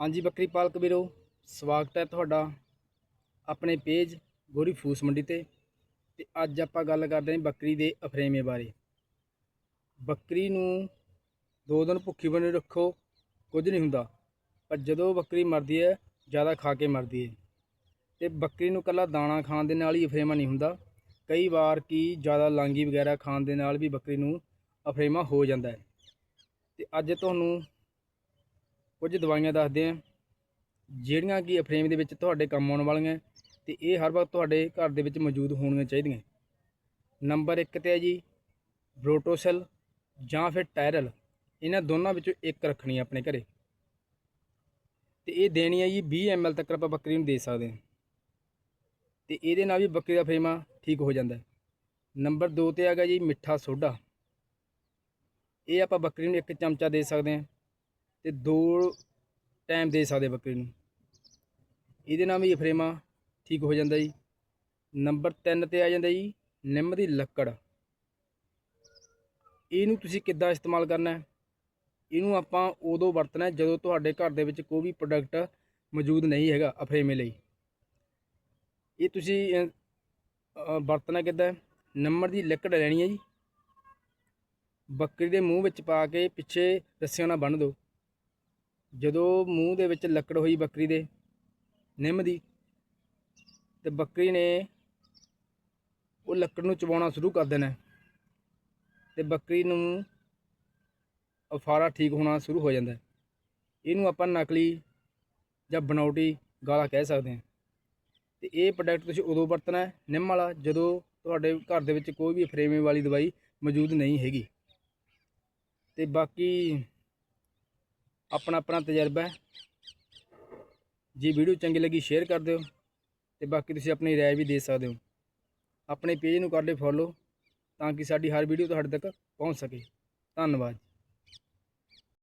ਹਾਂਜੀ, ਬੱਕਰੀ ਪਾਲਕ ਵੀਰੋ, ਸਵਾਗਤ ਹੈ ਤੁਹਾਡਾ ਆਪਣੇ ਪੇਜ ਗੋਰੀ ਫੂਸ ਮੰਡੀ ਤੇ। ਤੇ ਅੱਜ ਆਪਾਂ ਗੱਲ ਕਰਦੇ ਹਾਂ ਬੱਕਰੀ ਦੇ ਅਫਰੇਮੇ ਬਾਰੇ। ਬੱਕਰੀ ਨੂੰ ਦੋ ਦਿਨ ਭੁੱਖੀ ਬਣੇ ਰੱਖੋ, ਕੁਝ ਨਹੀਂ ਹੁੰਦਾ। ਪਰ ਜਦੋਂ ਬੱਕਰੀ ਮਰਦੀ ਹੈ, ਜ਼ਿਆਦਾ ਖਾ ਕੇ ਮਰਦੀ ਹੈ। ਤੇ ਬੱਕਰੀ ਨੂੰ ਕੱਲਾ ਦਾਣਾ ਖਾਣ ਦੇ ਨਾਲ ਹੀ ਅਫਰੇਮਾ ਨਹੀਂ ਹੁੰਦਾ। ਕਈ ਵਾਰ ਕੀ ਜ਼ਿਆਦਾ ਲਾਂਗੀ ਵਗੈਰਾ ਖਾਣ ਦੇ ਨਾਲ ਵੀ ਬੱਕਰੀ ਨੂੰ ਅਫਰੇਮਾ ਹੋ ਜਾਂਦਾ ਹੈ। ਤੇ ਅੱਜ ਤੁਹਾਨੂੰ ਕੁਝ ਦਵਾਈਆਂ ਦੱਸਦੇ ਹਾਂ ਜਿਹੜੀਆਂ ਕਿ ਫਰੇਮ ਦੇ ਵਿੱਚ ਤੁਹਾਡੇ ਕੰਮ ਆਉਣ ਵਾਲੀਆਂ, ਤੇ ਇਹ ਹਰ ਵਕਤ ਤੁਹਾਡੇ ਘਰ ਦੇ ਵਿੱਚ ਮੌਜੂਦ ਹੋਣੀਆਂ ਚਾਹੀਦੀਆਂ। ਨੰਬਰ 1 ਤੇ ਹੈ ਜੀ ਬਰੋਟੋਸੈਲ ਜਾਂ ਫਿਰ ਟਾਇਰਲ। ਇਹਨਾਂ ਦੋਨਾਂ ਵਿੱਚੋਂ ਇੱਕ ਰੱਖਣੀ ਹੈ ਆਪਣੇ ਘਰੇ। ਤੇ ਇਹ ਦੇਣੀ ਹੈ ਜੀ 20 ml ਤੱਕ ਆਪਾਂ ਬੱਕਰੀ ਨੂੰ ਦੇ ਸਕਦੇ ਹਾਂ ਤੇ ਇਹਦੇ ਨਾਲ ਵੀ ਬੱਕਰੀ ਦਾ ਫਰੇਮਾ ਠੀਕ ਹੋ ਜਾਂਦਾ। ਨੰਬਰ 2 ਤੇ ਹੈਗਾ ਜੀ ਮਿੱਠਾ ਸੋਡਾ। ਇਹ ਆਪਾਂ ਬੱਕਰੀ ਨੂੰ ਇੱਕ ਚਮਚਾ ਦੇ ਸਕਦੇ ਹਾਂ ਤੇ ਦੋ ਟਾਈਮ ਦੇ ਸਕਦੇ ਬੱਕਰੀ ਨੂੰ। ਇਹਦੇ ਨਾਲ ਵੀ ਫਰੇਮਾ ਠੀਕ ਹੋ ਜਾਂਦਾ ਜੀ। ਨੰਬਰ 3 ਤੇ ਆ ਜਾਂਦਾ ਜੀ, ਨਿੰਮ ਦੀ ਲੱਕੜ। ਇਹਨੂੰ ਤੁਸੀਂ ਕਿੱਦਾਂ ਇਸਤੇਮਾਲ ਕਰਨਾ ਹੈ? ਇਹਨੂੰ ਆਪਾਂ ਉਦੋਂ ਵਰਤਣਾ ਜਦੋਂ ਤੁਹਾਡੇ ਘਰ ਦੇ ਵਿੱਚ ਕੋਈ ਵੀ ਪ੍ਰੋਡਕਟ ਮੌਜੂਦ ਨਹੀਂ ਹੈਗਾ ਅਫਰੇਮੇ ਲਈ। ਇਹ ਤੁਸੀਂ ਵਰਤਣਾ ਕਿੱਦਾਂ ਹੈ? ਦੀ ਲੱਕੜ ਲੈਣੀ ਹੈ ਜੀ। ਬੱਕਰੀ ਦੇ ਮੂੰਹ ਵਿੱਚ ਪਾ ਕੇ ਪਿੱਛੇ ਰੱਸਿਆਂ ਨਾਲ ਬੰਨ੍ਹ ਦਿਓ। ਜਦੋਂ ਮੂੰਹ ਦੇ ਵਿੱਚ ਲੱਕੜ ਹੋਈ ਬੱਕਰੀ ਦੇ ਨਿੰਮ ਦੀ, ਤੇ ਬੱਕਰੀ ਨੇ ਉਹ ਲੱਕੜ ਨੂੰ ਚਬਾਉਣਾ ਸ਼ੁਰੂ ਕਰ ਦੇਣਾ ਹੈ। ਤੇ ਬੱਕਰੀ ਨੂੰ ਅਫਾਰਾ ਠੀਕ ਹੋਣਾ ਸ਼ੁਰੂ ਹੋ ਜਾਂਦਾ ਇਹਨੂੰ ਆਪਾਂ ਨਕਲੀ ਜਾਂ ਬਣਾਉਟੀ ਗਾਲਾ ਕਹਿ ਸਕਦੇ ਹਾਂ। ਤੇ ਇਹ ਪ੍ਰੋਡਕਟ ਤੁਸੀਂ ਉਦੋਂ ਵਰਤਣਾ ਹੈ, ਨਿੰਮ ਵਾਲਾ, ਜਦੋਂ ਤੁਹਾਡੇ ਘਰ ਦੇ ਵਿੱਚ ਕੋਈ ਵੀ ਫਰੇਮੇ ਵਾਲੀ ਦਵਾਈ ਮੌਜੂਦ ਨਹੀਂ ਹੈਗੀ। ਤੇ ਬਾਕੀ ਆਪਣਾ ਆਪਣਾ ਤਜਰਬਾ ਹੈ। ਜੇ ਵੀਡੀਓ ਚੰਗੀ ਲੱਗੀ ਸ਼ੇਅਰ ਕਰ ਦਿਓ ਤੇ ਬਾਕੀ ਤੁਸੀਂ ਆਪਣੀ ਰਾਏ ਵੀ ਦੇ ਸਕਦੇ ਹੋ। ਆਪਣੇ ਪੇਜ ਨੂੰ ਕਰ ਲਿਓ ਫੋਲੋ ਤਾਂ ਕਿ ਸਾਡੀ ਹਰ ਵੀਡੀਓ ਤੁਹਾਡੇ ਤੱਕ ਪਹੁੰਚ ਸਕੇ। ਧੰਨਵਾਦ।